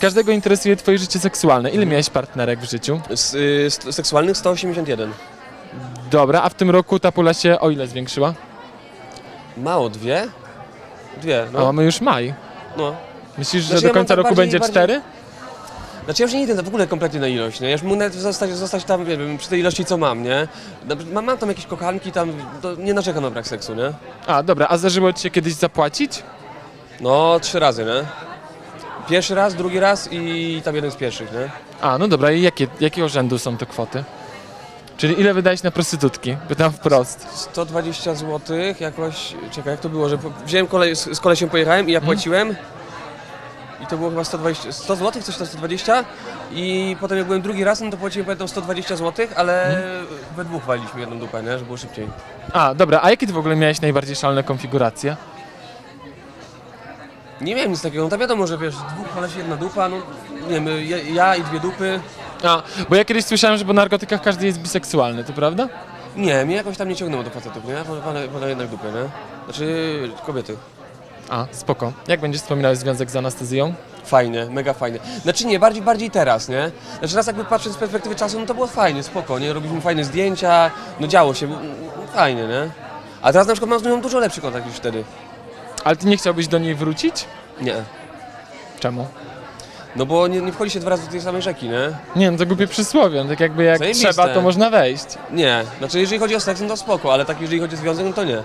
Każdego interesuje twoje życie seksualne. Ile miałeś partnerek w życiu? Z, y, seksualnych 181. Dobra, a w tym roku ta pula się o ile zwiększyła? Mało, dwie? Dwie, No. no. mamy już maj. no. Myślisz, że Znaczy, do ja mam końca tak roku bardziej- będzie bardziej- cztery? Znaczy ja już nie idę w ogóle kompletnie na ilość, nie? Ja już mógł nawet zostać, zostać tam, nie wiem, przy tej ilości co mam, nie? Na- Mam, mam tam jakieś kochanki, tam, to nie narzekam na brak seksu, nie? A, dobra, a zdarzyło ci się kiedyś zapłacić? No, trzy razy, nie? Pierwszy raz, drugi raz i tam jeden z pierwszych, nie? A, no dobra, i jakie, jakiego rzędu są te kwoty? Czyli ile wydałeś na prostytutki? Pytam wprost. 120 zł jakoś, czekaj, jak to było, że po- wziąłem kolej, z, z kolesiem pojechałem i ja płaciłem i to było chyba 120, 100 zł, coś tam 120 i potem jak byłem drugi raz, no to płaciłem pamiętam 120 zł, ale we dwóch waliliśmy jedną dupę, nie? Żeby było szybciej. A, dobra, a jakie ty w ogóle miałeś najbardziej szalone konfiguracje? Nie miałem nic takiego, no to wiadomo, że wiesz, dwóch kolesi, jedna dupa, no nie wiem, ja, ja i dwie dupy. A, bo ja kiedyś słyszałem, że po narkotykach każdy jest biseksualny, to prawda? Nie, mnie jakoś tam nie ciągnęło do facetów, nie? Wolę, wolę, wolę jednak dupę, nie? Znaczy kobiety. A, spoko. Jak będziesz wspominał związek z anestezją? Fajnie, mega fajnie. Znaczy nie, bardziej, bardziej teraz, nie? Znaczy raz jakby patrząc z perspektywy czasu, no to było fajnie, spoko, nie? Robiliśmy fajne zdjęcia, no działo się, fajnie, nie? A teraz na przykład mam z nią dużo lepszy kontakt niż wtedy. Ale ty nie chciałbyś do niej wrócić? Nie. Czemu? No bo nie, nie wchodzi się dwa razy do tej samej rzeki, nie? Nie, no to głupie przysłowie, no tak jakby jak Zajebiste. trzeba, to można wejść. Nie. Znaczy jeżeli chodzi o seks, no to spoko, ale tak jeżeli chodzi o związek, no to nie.